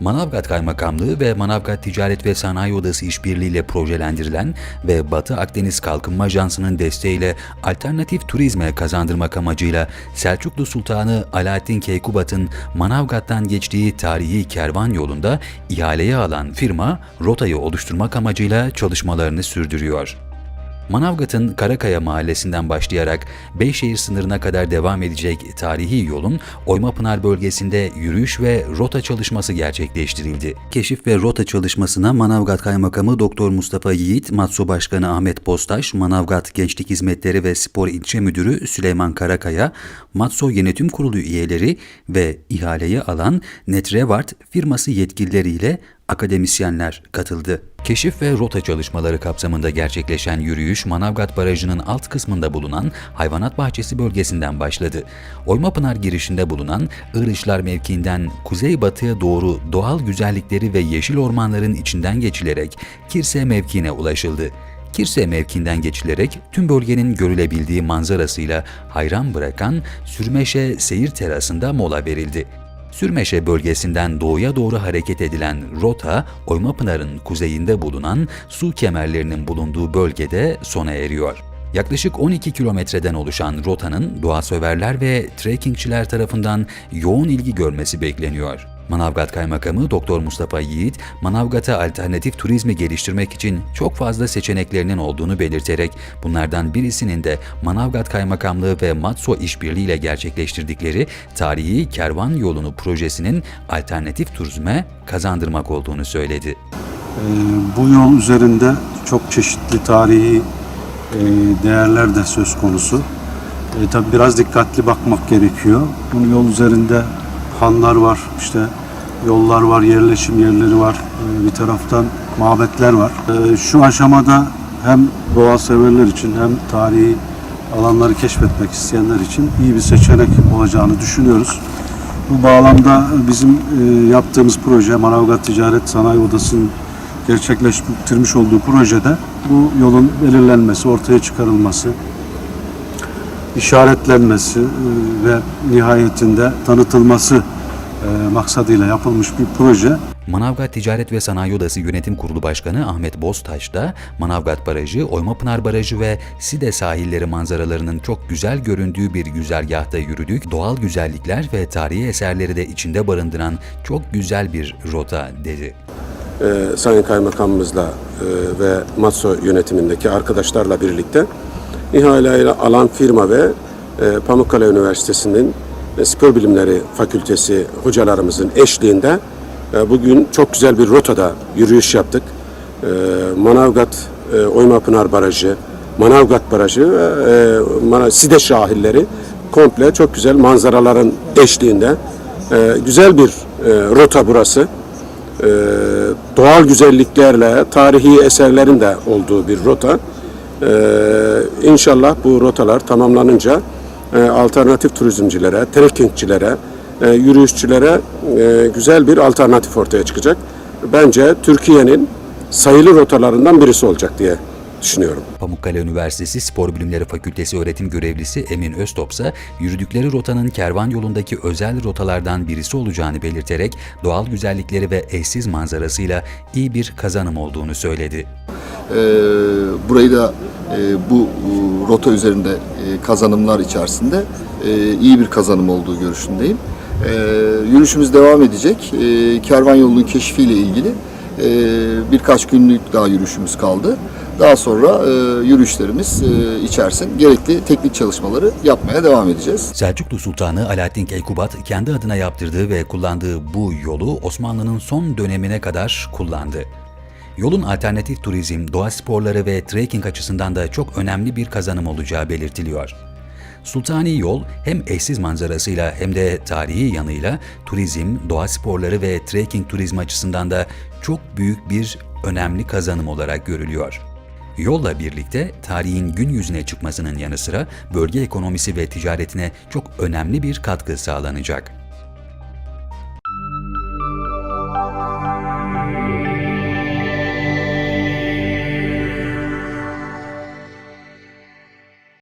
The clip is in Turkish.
Manavgat Kaymakamlığı ve Manavgat Ticaret ve Sanayi Odası işbirliğiyle projelendirilen ve Batı Akdeniz Kalkınma Ajansı'nın desteğiyle alternatif turizme kazandırmak amacıyla Selçuklu Sultanı Alaaddin Keykubat'ın Manavgat'tan geçtiği tarihi kervan yolunda ihaleye alan firma rotayı oluşturmak amacıyla çalışmalarını sürdürüyor. Manavgat'ın Karakaya mahallesinden başlayarak Beyşehir sınırına kadar devam edecek tarihi yolun Oymapınar bölgesinde yürüyüş ve rota çalışması gerçekleştirildi. Keşif ve rota çalışmasına Manavgat Kaymakamı Doktor Mustafa Yiğit, Matso Başkanı Ahmet Postaş, Manavgat Gençlik Hizmetleri ve Spor İlçe Müdürü Süleyman Karakaya, Matso Yönetim Kurulu üyeleri ve ihaleyi alan Netrevart firması yetkilileriyle akademisyenler katıldı. Keşif ve rota çalışmaları kapsamında gerçekleşen yürüyüş Manavgat Barajı'nın alt kısmında bulunan hayvanat bahçesi bölgesinden başladı. Oymapınar girişinde bulunan Irışlar mevkiinden kuzeybatıya doğru doğal güzellikleri ve yeşil ormanların içinden geçilerek Kirse mevkiine ulaşıldı. Kirse mevkiinden geçilerek tüm bölgenin görülebildiği manzarasıyla hayran bırakan Sürmeşe seyir terasında mola verildi. Sürmeşe bölgesinden doğuya doğru hareket edilen rota, Oymapınar'ın kuzeyinde bulunan su kemerlerinin bulunduğu bölgede sona eriyor. Yaklaşık 12 kilometreden oluşan rotanın doğasöverler ve trekkingçiler tarafından yoğun ilgi görmesi bekleniyor. Manavgat Kaymakamı Doktor Mustafa Yiğit, Manavgat'a alternatif turizmi geliştirmek için çok fazla seçeneklerinin olduğunu belirterek bunlardan birisinin de Manavgat Kaymakamlığı ve Matso işbirliğiyle gerçekleştirdikleri tarihi kervan yolunu projesinin alternatif turizme kazandırmak olduğunu söyledi. Ee, Bu yol üzerinde çok çeşitli tarihi e, değerler de söz konusu. E, tabii biraz dikkatli bakmak gerekiyor. Bu yol üzerinde hanlar var, işte yollar var, yerleşim yerleri var. E, bir taraftan mabetler var. E, şu aşamada hem doğa severler için hem tarihi alanları keşfetmek isteyenler için iyi bir seçenek olacağını düşünüyoruz. Bu bağlamda bizim e, yaptığımız proje Manavgat Ticaret Sanayi Odası'nın gerçekleştirmiş olduğu projede bu yolun belirlenmesi, ortaya çıkarılması, işaretlenmesi ve nihayetinde tanıtılması maksadıyla yapılmış bir proje. Manavgat Ticaret ve Sanayi Odası Yönetim Kurulu Başkanı Ahmet Boztaş da Manavgat Barajı, Oymapınar Barajı ve Side sahilleri manzaralarının çok güzel göründüğü bir güzergahta yürüdük. Doğal güzellikler ve tarihi eserleri de içinde barındıran çok güzel bir rota dedi. e, Sayın Kaymakamımızla e, ve MATSO yönetimindeki arkadaşlarla birlikte ihaleyle alan firma ve e, Pamukkale Üniversitesi'nin Spor Bilimleri Fakültesi hocalarımızın eşliğinde e, bugün çok güzel bir rotada yürüyüş yaptık. E, Manavgat e, Oymapınar Barajı, Manavgat Barajı ve e, Side Şahilleri komple çok güzel manzaraların eşliğinde e, güzel bir rota burası doğal güzelliklerle tarihi eserlerin de olduğu bir rota. E, inşallah bu rotalar tamamlanınca e, alternatif turizmcilere, trekkingçilere, e, yürüyüşçülere e, güzel bir alternatif ortaya çıkacak. Bence Türkiye'nin sayılı rotalarından birisi olacak diye düşünüyorum. Pamukkale Üniversitesi Spor Bilimleri Fakültesi öğretim görevlisi Emin Öztop ise yürüdükleri rotanın kervan yolundaki özel rotalardan birisi olacağını belirterek doğal güzellikleri ve eşsiz manzarasıyla iyi bir kazanım olduğunu söyledi. Ee, burayı da bu e, rota üzerinde e, kazanımlar içerisinde e, iyi bir kazanım olduğu görüşündeyim. E, yürüyüşümüz devam edecek. E, kervan yolunun keşfiyle ilgili e, birkaç günlük daha yürüyüşümüz kaldı. Daha sonra e, yürüyüşlerimiz e, içerisinde gerekli teknik çalışmaları yapmaya devam edeceğiz. Selçuklu Sultanı Alaaddin Keykubat kendi adına yaptırdığı ve kullandığı bu yolu Osmanlı'nın son dönemine kadar kullandı. Yolun alternatif turizm, doğa sporları ve trekking açısından da çok önemli bir kazanım olacağı belirtiliyor. Sultani yol hem eşsiz manzarasıyla hem de tarihi yanıyla turizm, doğa sporları ve trekking turizmi açısından da çok büyük bir önemli kazanım olarak görülüyor. Yolla birlikte tarihin gün yüzüne çıkmasının yanı sıra bölge ekonomisi ve ticaretine çok önemli bir katkı sağlanacak.